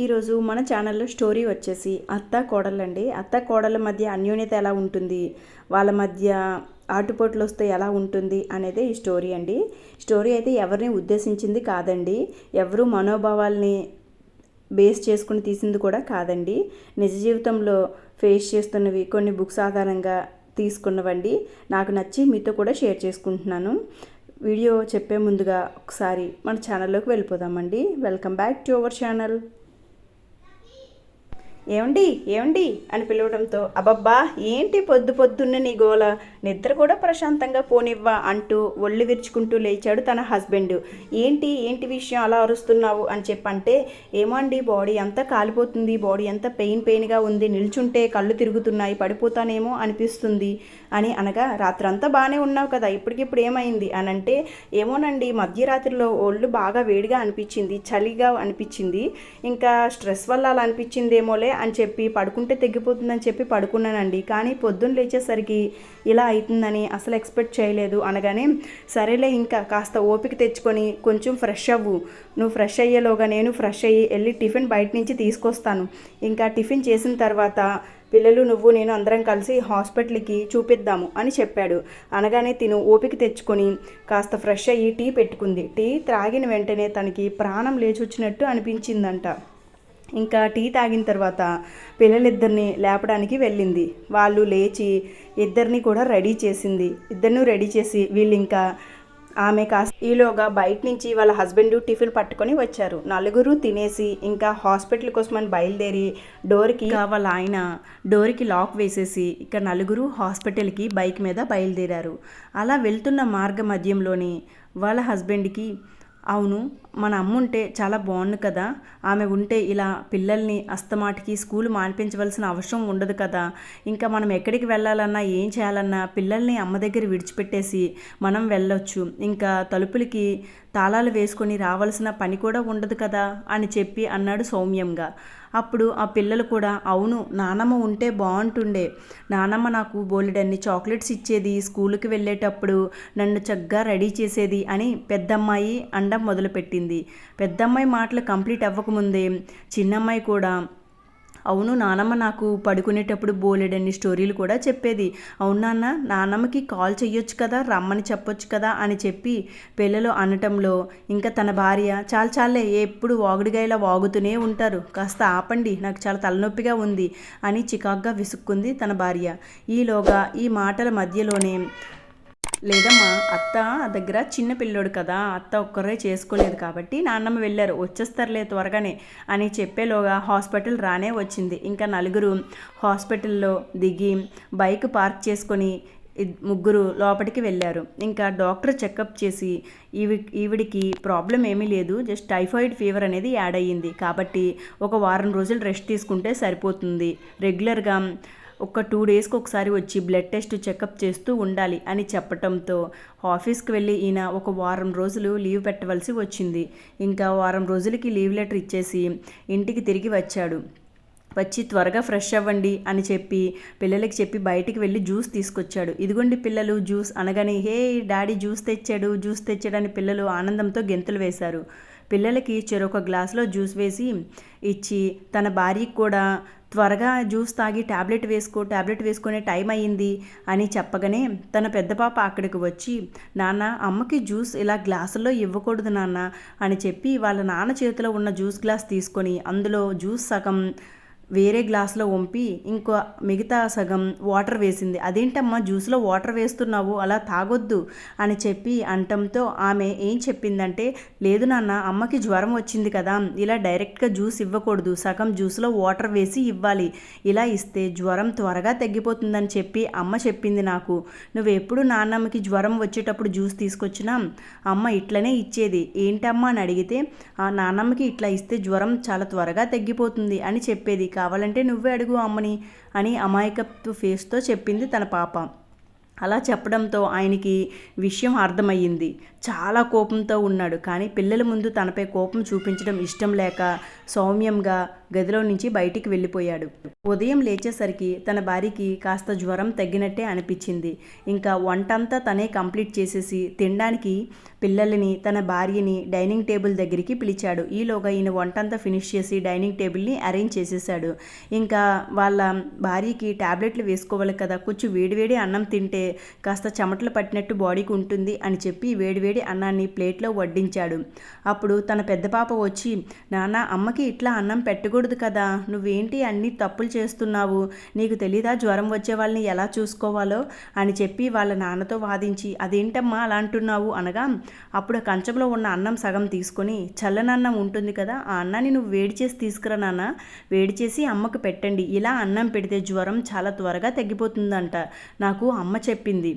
ఈరోజు మన ఛానల్లో స్టోరీ వచ్చేసి అత్త కోడలండి అత్త కోడల మధ్య అన్యోన్యత ఎలా ఉంటుంది? వాళ్ళ మధ్య ఆటుపోట్లు వస్తే ఎలా ఉంటుంది అనేది ఈ స్టోరీ అండి. స్టోరీ అయితే ఎవరిని ఉద్దేశించింది కాదండి. ఎవరు మనోభావాల్ని బేస్ చేసుకుని తీసింది కూడా కాదండి. నిజ జీవితంలో ఫేస్ చేస్తున్నవి కొన్ని బుక్స్ ఆధారంగా తీసుకున్నవండి. నాకు నచ్చి మీతో కూడా షేర్ చేసుకుంటున్నాను. వీడియో చెప్పే ముందుగా ఒకసారి మన ఛానల్లోకి వెళ్ళిపోదామండి. Welcome back to our channel. ఏమండి ఏమండి? అని పిలవడంతో అబ్బబ్బా ఏంటి పొద్దు పొద్దున్న నీ గోల? నిద్ర కూడా ప్రశాంతంగా పోనివ్వా? అంటూ ఒళ్ళు విరుచుకుంటూ లేచాడు తన హస్బెండ్. ఏంటి ఏంటి విషయం అలా అరుస్తున్నావు? అని చెప్పంటే ఏమో అండి బాడీ అంతా కాలిపోతుంది బాడీ అంతా పెయిన్ పెయిన్గా ఉంది నిల్చుంటే కళ్ళు తిరుగుతున్నాయి పడిపోతానేమో అనిపిస్తుంది. అని అనగా రాత్రంతా బాగానే ఉన్నావు కదా ఇప్పటికిప్పుడు ఏమైంది? అని అంటే ఏమోనండి మధ్యరాత్రిలో ఒళ్ళు బాగా వేడిగా అనిపించింది చలిగా అనిపించింది ఇంకా స్ట్రెస్ వల్ల అలా అనిపించిందేమోలే అని చెప్పి పడుకుంటే తగ్గిపోతుందని చెప్పి పడుకున్నానండి. కానీ పొద్దున్న లేచేసరికి ఇలా అవుతుందని అసలు ఎక్స్పెక్ట్ చేయలేదు. అనగానే సరేలే ఇంకా కాస్త ఓపిక తెచ్చుకొని కొంచెం ఫ్రెష్ అవ్వు. నువ్వు ఫ్రెష్ అయ్యేలోగా నేను ఫ్రెష్ అయ్యి వెళ్ళి టిఫిన్ బయట నుంచి తీసుకొస్తాను. ఇంకా టిఫిన్ చేసిన తర్వాత పిల్లలు నువ్వు నేను అందరం కలిసి హాస్పిటల్కి చూపిద్దాము అని చెప్పాడు. అనగానే తిను ఓపిక తెచ్చుకొని కాస్త ఫ్రెష్ అయ్యి టీ పెట్టుకుంది. టీ త్రాగిన వెంటనే తనకి ప్రాణం లేచొచ్చినట్టు అనిపించిందంట. ఇంకా టీ తాగిన తర్వాత పిల్లలిద్దరిని లేపడానికి వెళ్ళింది. వాళ్ళు లేచి ఇద్దరిని కూడా రెడీ చేసింది. ఇద్దరిని రెడీ చేసి వీళ్ళు ఇంకా ఆమె కాస్త ఈలోగా బయట నుంచి వాళ్ళ హస్బెండ్ టిఫిన్ పట్టుకొని వచ్చారు. నలుగురు తినేసి ఇంకా హాస్పిటల్ కోసమని బయలుదేరి డోర్కి వాళ్ళ ఆయన డోర్కి లాక్ వేసేసి ఇక నలుగురు హాస్పిటల్కి బైక్ మీద బయలుదేరారు. అలా వెళ్తున్న మార్గ మధ్యంలోనే వాళ్ళ హస్బెండ్కి అవును మన అమ్మ ఉంటే చాలా బాగుండు కదా. ఆమె ఉంటే ఇలా పిల్లల్ని అస్తమాటికి స్కూల్ మానిపించవలసిన అవసరం ఉండదు కదా. ఇంకా మనం ఎక్కడికి వెళ్ళాలన్నా ఏం చేయాలన్నా పిల్లల్ని అమ్మ దగ్గర విడిచిపెట్టేసి మనం వెళ్ళొచ్చు. ఇంకా తలుపులకి తాళాలు వేసుకొని రావాల్సిన పని కూడా ఉండదు కదా అని చెప్పి అన్నాడు సౌమ్యంగా. అప్పుడు ఆ పిల్లలు కూడా అవును నానమ్మ ఉంటే బాగుంటుండే. నానమ్మ నాకు బోలెడన్ని చాక్లెట్స్ ఇచ్చేది స్కూల్కి వెళ్ళేటప్పుడు నన్ను చక్కగా రెడీ చేసేది అని పెద్దమ్మాయి అండం మొదలుపెట్టింది. పెద్దమ్మాయి మాటలు కంప్లీట్ అవ్వకముందే చిన్నమ్మాయి కూడా అవును నానమ్మ నాకు పడుకునేటప్పుడు బోలెడన్ని స్టోరీలు కూడా చెప్పేది. అవును నాన్న నానమ్మకి కాల్ చెయ్యొచ్చు కదా రమ్మని చెప్పొచ్చు కదా అని చెప్పి పిల్లలు అనటంలో ఇంకా తన భార్య చాలు చాలే ఎప్పుడు వాగుడిగాయలా వాగుతూనే ఉంటారు. కాస్త ఆపండి నాకు చాలా తలనొప్పిగా ఉంది అని చికాగ్గా విసుక్కుంది తన భార్య. ఈలోగా ఈ మాటల మధ్యలోనే లేదమ్మా అత్త దగ్గర చిన్న పిల్లోడు కదా అత్త ఒక్కరే చేసుకోలేదు కాబట్టి నాన్నమ్మ వెళ్ళారు. వచ్చేస్తారులే త్వరగానే అని చెప్పేలోగా హాస్పిటల్ రానే వచ్చింది. ఇంకా నలుగురు హాస్పిటల్లో దిగి బైక్ పార్క్ చేసుకొని ముగ్గురు లోపలికి వెళ్ళారు. ఇంకా డాక్టర్ చెకప్ చేసి ఈవి ఈవిడికి ప్రాబ్లం ఏమీ లేదు జస్ట్ టైఫాయిడ్ ఫీవర్ అనేది యాడ్ అయ్యింది. కాబట్టి ఒక వారం రోజులు రెస్ట్ తీసుకుంటే సరిపోతుంది. రెగ్యులర్గా ఒక టూ డేస్కి ఒకసారి వచ్చి బ్లడ్ టెస్ట్ చెకప్ చేస్తూ ఉండాలి అని చెప్పటంతో ఆఫీస్కి వెళ్ళి ఈయన ఒక వారం రోజులు లీవ్ పెట్టవలసి వచ్చింది. ఇంకా వారం రోజులకి లీవ్ లెటర్ ఇచ్చేసి ఇంటికి తిరిగి వచ్చాడు. వచ్చి త్వరగా ఫ్రెష్ అవ్వండి అని చెప్పి పిల్లలకి చెప్పి బయటికి వెళ్ళి జ్యూస్ తీసుకొచ్చాడు. ఇదిగోండి పిల్లలు జ్యూస్ అనగానే హే డాడీ జ్యూస్ తెచ్చాడు జ్యూస్ తెచ్చాడని పిల్లలు ఆనందంతో గెంతులు వేశారు. పిల్లలకి చెరొక గ్లాసులో జ్యూస్ వేసి ఇచ్చి తన భార్యకి కూడా త్వరగా జ్యూస్ తాగి ట్యాబ్లెట్ వేసుకో ట్యాబ్లెట్ వేసుకునే టైం అయ్యింది అని చెప్పగానే తన పెద్ద పాప అక్కడికి వచ్చి నాన్న అమ్మకి జ్యూస్ ఇలా గ్లాసుల్లో ఇవ్వకూడదు నాన్న అని చెప్పి వాళ్ళ నాన్న చేతిలో ఉన్న జ్యూస్ గ్లాస్ తీసుకొని అందులో జ్యూస్ సగం వేరే గ్లాస్లో వంపి ఇంకో మిగతా సగం వాటర్ వేసింది. అదేంటమ్మా జ్యూస్లో వాటర్ వేస్తున్నావు అలా తాగొద్దు అని చెప్పి అంటంతో ఆమె ఏం చెప్పిందంటే లేదు నాన్న అమ్మకి జ్వరం వచ్చింది కదా ఇలా డైరెక్ట్గా జ్యూస్ ఇవ్వకూడదు సగం జ్యూస్లో వాటర్ వేసి ఇవ్వాలి. ఇలా ఇస్తే జ్వరం త్వరగా తగ్గిపోతుందని చెప్పి అమ్మ చెప్పింది నాకు. నువ్వు ఎప్పుడు నాన్నమ్మకి జ్వరం వచ్చేటప్పుడు జ్యూస్ తీసుకొచ్చినా అమ్మ ఇట్లనే ఇచ్చేది. ఏంటమ్మా అని అడిగితే ఆ నాన్నమ్మకి ఇట్లా ఇస్తే జ్వరం చాలా త్వరగా తగ్గిపోతుంది అని చెప్పేది. కావాలంటే నువ్వే అడుగు అమ్మని అని అమాయకత్వ ఫేస్తో చెప్పింది తన పాప. అలా చెప్పడంతో ఆయనకి విషయం అర్థమయ్యింది. చాలా కోపంతో ఉన్నాడు. కానీ పిల్లల ముందు తనపై కోపం చూపించడం ఇష్టం లేక సౌమ్యంగా గదిలో నుంచి బయటికి వెళ్ళిపోయాడు. ఉదయం లేచేసరికి తన భార్యకి కాస్త జ్వరం తగ్గినట్టే అనిపించింది. ఇంకా వంటంతా తనే కంప్లీట్ చేసేసి తినడానికి పిల్లల్ని తన భార్యని డైనింగ్ టేబుల్ దగ్గరికి పిలిచాడు. ఈలోగా ఈయన వంటంతా ఫినిష్ చేసి డైనింగ్ టేబుల్ని అరేంజ్ చేసేసాడు ఇంకా వాళ్ళ భార్యకి టాబ్లెట్లు వేసుకోవాలి కదా కొంచెం వేడివేడి అన్నం తింటే కాస్త చెమటలు పట్టినట్టు బాడీకి ఉంటుంది అని చెప్పి వేడివేడి అన్నాన్ని ప్లేట్లో వడ్డించాడు. అప్పుడు తన పెద్ద పాప వచ్చి నాన్న అమ్మకి ఇట్లా అన్నం పెట్టకూడదు కదా. నువ్వేంటి అన్ని తప్పులు చేస్తున్నావు? నీకు తెలీదా జ్వరం వచ్చే వాళ్ళని ఎలా చూసుకోవాలో? అని చెప్పి వాళ్ళ నాన్నతో వాదించి అదేంటమ్మా అలా అంటున్నావు? అనగా అప్పుడు ఆ కంచంలో ఉన్న అన్నం సగం తీసుకొని చల్లనన్నం ఉంటుంది కదా ఆ అన్నాన్ని నువ్వు వేడి చేసి తీసుకురా నాన్న. వేడి చేసి అమ్మకు పెట్టండి. ఇలా అన్నం పెడితే జ్వరం చాలా త్వరగా తగ్గిపోతుందంట. నాకు అమ్మ చెప్పింది.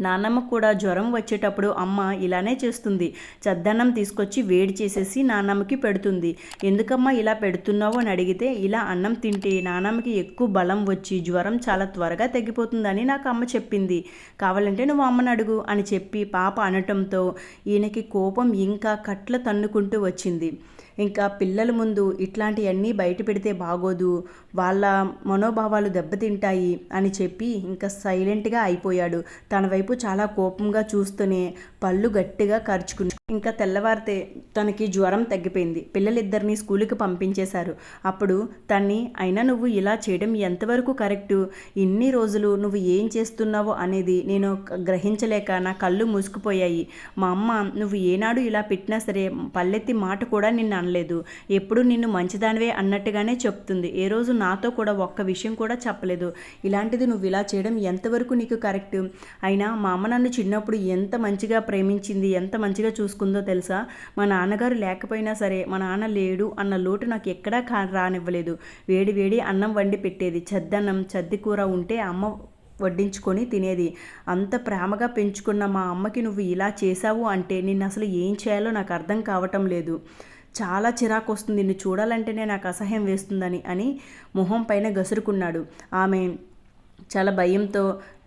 నానమ్మ కూడా జ్వరం వచ్చేటప్పుడు అమ్మ ఇలానే చేస్తుంది. చద్దన్నం తీసుకొచ్చి వేడి చేసేసి నాన్నమ్మకి పెడుతుంది. ఎందుకమ్మా ఇలా పెడుతున్నావు అని అడిగితే ఇలా అన్నం తింటే నానమ్మకి ఎక్కువ బలం వచ్చి జ్వరం చాలా త్వరగా తగ్గిపోతుందని నాకు అమ్మ చెప్పింది. కావాలంటే నువ్వు అమ్మని అడుగు అని చెప్పి పాప అనటంతో ఈయనకి కోపం ఇంకా కట్ల తన్నుకుంటూ వచ్చింది. ఇంకా పిల్లల ముందు ఇట్లాంటివన్నీ బయట పెడితే బాగోదు వాళ్ళ మనోభావాలు దెబ్బతింటాయి అని చెప్పి ఇంకా సైలెంట్గా అయిపోయాడు. తన వైపు చాలా కోపంగా చూస్తూనే పళ్ళు గట్టిగా కరుచుకుని ఇంకా తెల్లవారితే తనకి జ్వరం తగ్గిపోయింది. పిల్లలిద్దరిని స్కూల్కి పంపించేశారు. అప్పుడు తన్ని అయినా నువ్వు ఇలా చేయడం ఎంతవరకు కరెక్టు? ఇన్ని రోజులు నువ్వు ఏం చేస్తున్నావో అనేది నేను గ్రహించలేక నా కళ్ళు మూసుకుపోయాయి. మా అమ్మ నువ్వు ఏనాడు ఇలా పెట్టినా సరే పల్లెత్తి మాట కూడా నిన్ను అనలేదు. ఎప్పుడు నిన్ను మంచిదానివే అన్నట్టుగానే చెప్తుంది. ఏ రోజు నాతో కూడా ఒక్క విషయం కూడా చెప్పలేదు. ఇలాంటిది నువ్వు ఇలా చేయడం ఎంతవరకు నీకు కరెక్ట్? అయినా మా అమ్మ నన్ను చిన్నప్పుడు ఎంత మంచిగా ప్రేమించింది ఎంత మంచిగా చూసుకుందో తెలుసా? మా నాన్నగారు లేకపోయినా సరే మా నాన్న లేడు అన్న లోటు నాకు ఎక్కడా కా రానివ్వలేదు. వేడి వేడి అన్నం వండి పెట్టేది. చద్దన్నం చద్ది కూర ఉంటే అమ్మ వడ్డించుకొని తినేది. అంత ప్రేమగా పెంచుకున్న మా అమ్మకి నువ్వు ఇలా చేశావు అంటే నిన్ను అసలు ఏం చేయాలో నాకు అర్థం కావటం లేదు. చాలా చిరాకు వస్తుంది నిన్ను చూడాలంటేనే నాకు అసహ్యం వేస్తుందని అని మొహం పైన గసురుకున్నాడు. ఆమె చాలా భయంతో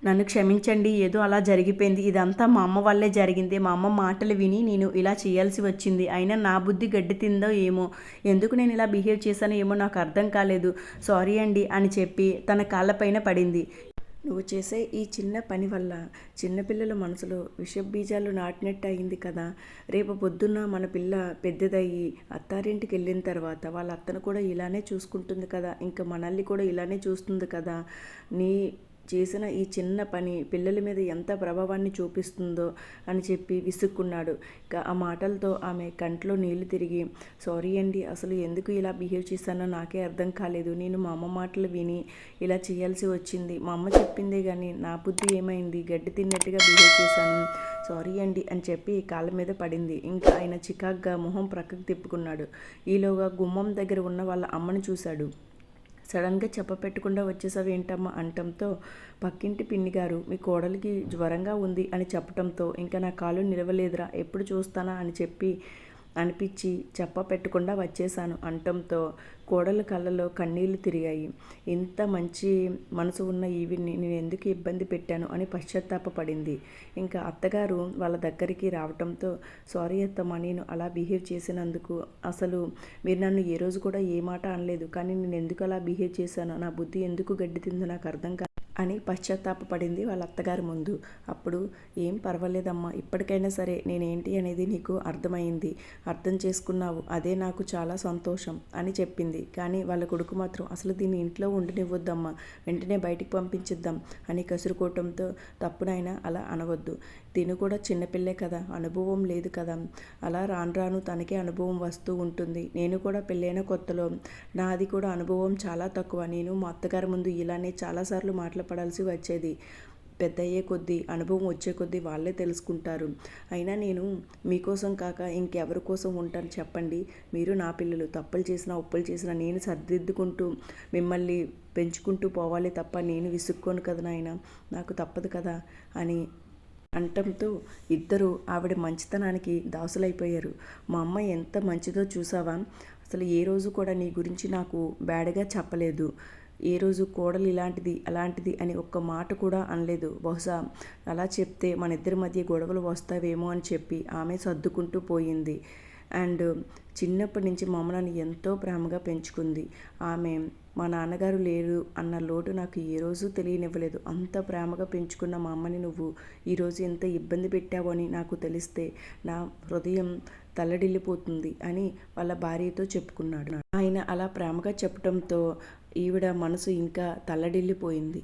నన్ను క్షమించండి ఏదో అలా జరిగిపోయింది. ఇదంతా మా అమ్మ వల్లే జరిగింది. మా అమ్మ మాటలు విని నేను ఇలా చేయాల్సి వచ్చింది. అయినా నా బుద్ధి గడ్డి తిందో ఏమో? ఎందుకు నేను ఇలా బిహేవ్ చేశానో ఏమో నాకు అర్థం కాలేదు. సారీ అండి అని చెప్పి తన కాళ్ళపైన పడింది. నువ్వు చేసే ఈ చిన్న పని వల్ల చిన్నపిల్లల మనసులో విషబీజాలు నాటినట్టు అయింది కదా. రేపు పొద్దున్న మన పిల్ల పెద్దదయ్యి అత్తారింటికి వెళ్ళిన తర్వాత వాళ్ళ అత్తను కూడా ఇలానే చూసుకుంటుంది కదా. ఇంకా మనల్ని కూడా ఇలానే చూస్తుంది కదా. నీ చేసిన ఈ చిన్న పని పిల్లల మీద ఎంత ప్రభావాన్ని చూపిస్తుందో అని చెప్పి విసుక్కున్నాడు. ఆ మాటలతో ఆమె కంట్లో నీళ్ళు తిరిగి సారీ అండి అసలు ఎందుకు ఇలా బిహేవ్ చేశానో నాకే అర్థం కాలేదు. నేను మా అమ్మ మాటలు విని ఇలా చేయాల్సి వచ్చింది. మా అమ్మ చెప్పిందే కానీ నా బుద్ధి ఏమైంది? గడ్డి తిన్నట్టుగా బిహేవ్ చేశాను. సారీ అండి అని చెప్పి కాళ్ళ మీద పడింది. ఇంకా ఆయన చికాగ్గా మొహం ప్రక్కకు తిప్పుకున్నాడు. ఈలోగా గుమ్మం దగ్గర ఉన్న వాళ్ళ అమ్మని చూశాడు. సడన్గా చెప్పపెట్టకుండా వచ్చేసావు ఏంటమ్మా అంటంతో పక్కింటి పిన్ని గారు మీ కోడలికి జ్వరంగా ఉంది అని చెప్పటంతో ఇంకా నా కాలు నిలవలేదురా ఎప్పుడు చూస్తానా అని చెప్పి అనిపించి చెప్ప పెట్టకుండా వచ్చేసాను అంటంతో కోడల కళ్ళలో కన్నీళ్ళు తిరిగాయి. ఇంత మంచి మనసు ఉన్న ఈవిని నేను ఎందుకు ఇబ్బంది పెట్టాను అని పశ్చాత్తాపడింది ఇంకా అత్తగారు వాళ్ళ దగ్గరికి రావటంతో సారీ అత్తమ్మ నేను అలా బిహేవ్ చేసినందుకు అసలు మీరు నన్ను ఏ రోజు కూడా ఏ మాట అనలేదు. కానీ నేను ఎందుకు అలా బిహేవ్ చేశాను నా బుద్ధి ఎందుకు గడ్డి తిందో నాకు అర్థం కాదు అని పశ్చాత్తాపడింది వాళ్ళ అత్తగారి ముందు. అప్పుడు ఏం పర్వాలేదమ్మా ఇప్పటికైనా సరే నేనేంటి అనేది నీకు అర్థమైంది అర్థం చేసుకున్నావు అదే నాకు చాలా సంతోషం అని చెప్పింది. కానీ వాళ్ళ కొడుకు మాత్రం అసలు దీన్ని ఇంట్లో ఉండనివ్వద్దమ్మా వెంటనే బయటికి పంపించిద్దాం అని కసురుకోవటంతో తప్పునైనా అలా అనవద్దు. తిను కూడా చిన్నపిల్లే కదా అనుభవం లేదు కదా. అలా రాను రాను తనకే అనుభవం వస్తూ ఉంటుంది. నేను కూడా పెళ్ళైన కొత్తలో నాది కూడా అనుభవం చాలా తక్కువ. నేను మా అత్తగారి ముందు ఇలానే చాలాసార్లు కష్టపడాల్సి వచ్చేది. పెద్ద అయ్యే కొద్దీ అనుభవం వచ్చే కొద్దీ వాళ్ళే తెలుసుకుంటారు. అయినా నేను మీకోసం కాక ఇంకెవరి కోసం ఉంటాను చెప్పండి. మీరు నా పిల్లలు తప్పులు చేసినా ఉప్పులు చేసినా నేను సర్దిద్దుకుంటూ మిమ్మల్ని పెంచుకుంటూ పోవాలి తప్ప నేను విసుక్కోను కదా నాయన? నాకు తప్పదు కదా? అని అంటంతో ఇద్దరు ఆవిడ మంచితనానికి దాసులైపోయారు. మా అమ్మ ఎంత మంచిదో చూసావా? అసలు ఏ రోజు కూడా నీ గురించి నాకు బ్యాడ్గా చెప్పలేదు. ఏ రోజు కోడలు ఇలాంటిది అలాంటిది అని ఒక్క మాట కూడా అనలేదు. బహుశా అలా చెప్తే మన ఇద్దరి మధ్య గొడవలు వస్తావేమో అని చెప్పి ఆమె సర్దుకుంటూ పోయింది. అండ్ చిన్నప్పటి నుంచి మమ్మల్ని ఎంతో ప్రేమగా పెంచుకుంది. ఆమె మా నాన్నగారు లేరు అన్న లోటు నాకు ఏ రోజు తెలియనివ్వలేదు. అంత ప్రేమగా పెంచుకున్న మా అమ్మని నువ్వు ఈరోజు ఎంత ఇబ్బంది పెట్టావు అని నాకు తెలిస్తే నా హృదయం తల్లడిల్లిపోతుంది అని వాళ్ళ భార్యతో చెప్పుకున్నాడు. ఆయన అలా ప్రేమగా చెప్పడంతో ఈవిడ మనసు ఇంకా తల్లడిల్లిపోయింది.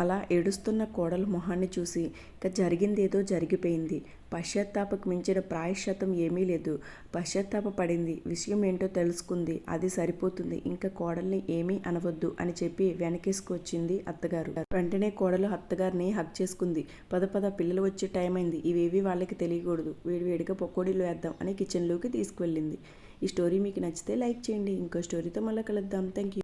అలా ఏడుస్తున్న కోడలు మొహాన్ని చూసి ఇక జరిగిందేదో జరిగిపోయింది. పశ్చాత్తాపకు మించిన ప్రాయశ్చిత్తం ఏమీ లేదు. పశ్చాత్తాప పడింది. విషయం ఏంటో తెలుసుకుంది. అది సరిపోతుంది. ఇంకా కోడల్ని ఏమీ అనవద్దు అని చెప్పి వెనకేసుకొచ్చింది అత్తగారు. వెంటనే కోడలు అత్తగారిని హక్ చేసుకుంది. పద పద పిల్లలు వచ్చే టైం అయింది. ఇవేవి వాళ్ళకి తెలియకూడదు. వేడి వేడిగా పకోడీలు వేద్దాం అని కిచెన్లోకి తీసుకువెళ్ళింది. ఈ స్టోరీ మీకు నచ్చితే లైక్ చేయండి. ఇంకో స్టోరీతో మళ్ళీ కలుద్దాం. Thank you